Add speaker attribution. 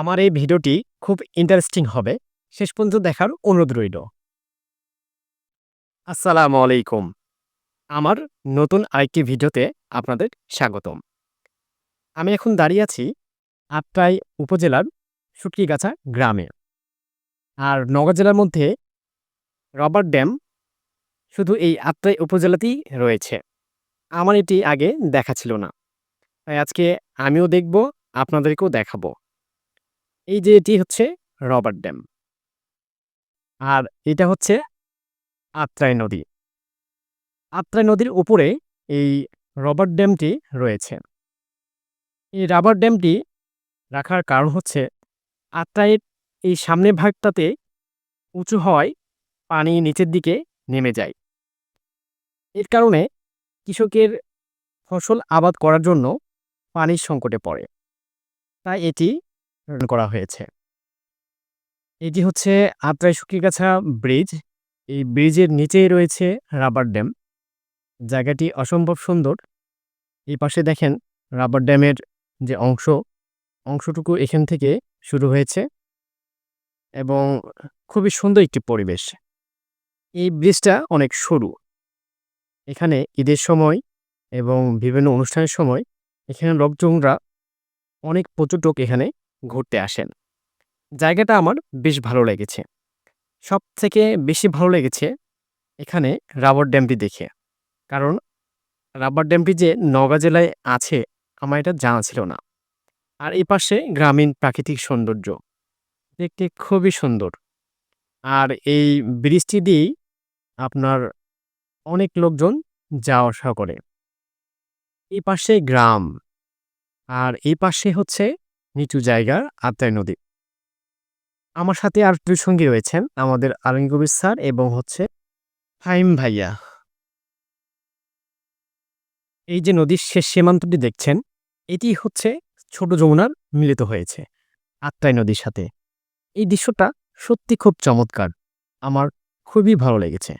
Speaker 1: আমার এই ভিডিওটি খুব ইন্টারেস্টিং হবে। শেষ পর্যন্ত দেখার অনুরোধ রইল। আসসালামু আলাইকুম। আমার নতুন আরেকটি ভিডিওতে আপনাদের স্বাগতম। আমি এখন দাঁড়িয়ে আছি আটটাই উপজেলার সুটকিগাছা গ্রামে। আর নগর জেলার মধ্যে রবার ড্যাম শুধু এই আটটাই উপজেলাতেই রয়েছে। আমার এটি আগে দেখা ছিল না। তাই আজকে আমিও দেখব, আপনাদেরকেও দেখাবো। এই যে এটি হচ্ছে রবার ড্যাম। আর এটা হচ্ছে আত্রাই নদী। আত্রাই নদীর উপরে এই রবার ড্যামটি রয়েছে। এই রাবার ড্যামটি রাখার কারণ হচ্ছে আত্রাইয়ের এই সামনের ভাগটাতে উঁচু হওয়ায় পানি নিচের দিকে নেমে যায়। এর কারণে কৃষকের ফসল আবাদ করার জন্য পানির সংকটে পড়ে। তাই এটি করা হয়েছে। এটি হচ্ছে আত্রাই শুকিগাছা ব্রিজ, এই ব্রিজের নিচেই রয়েছে রাবার ড্যাম। জায়গাটি অসম্ভব সুন্দর। এই পাশে দেখেন রাবার ড্যামের যে অংশ, অংশটুকু এখান থেকে শুরু হয়েছে এবং খুবই সুন্দর একটি পরিবেশ। এই ব্রিজটা অনেক সরু। এখানে ঈদের সময় এবং বিভিন্ন অনুষ্ঠানের সময় এখানে লোকজনরা অনেক পর্যটক এখানে ঘুরতে আসেন। জায়গাটা আমার বেশ ভালো লেগেছে। সব থেকে বেশি ভালো লেগেছে এখানে রাবার ড্যামটি দেখে। কারণ রাবার ড্যামটি যে নওগাঁ জেলায় আছে আমার এটা জানা ছিল না। আর এই পাশে গ্রামীণ প্রাকৃতিক সৌন্দর্য। দেখতে খুবই সুন্দর। আর এই ব্রিজটি দিয়েই আপনার অনেক লোকজন যাওয়া আসা করে। এই পাশে গ্রাম। আর এই পাশে হচ্ছে নিচু জায়গার আত্মাই নদী। আমার সাথে আর দুই সঙ্গী রয়েছেন আমাদের আলম কবির স্যার এবং হচ্ছে ফাইম ভাইয়া। এই যে নদীর শেষ সীমান্তটি দেখছেন, এটি হচ্ছে ছোট যমুনার মিলিত হয়েছে আত্মাই নদীর সাথে। এই দৃশ্যটা সত্যি খুব চমৎকার। আমার খুবই ভালো লেগেছে।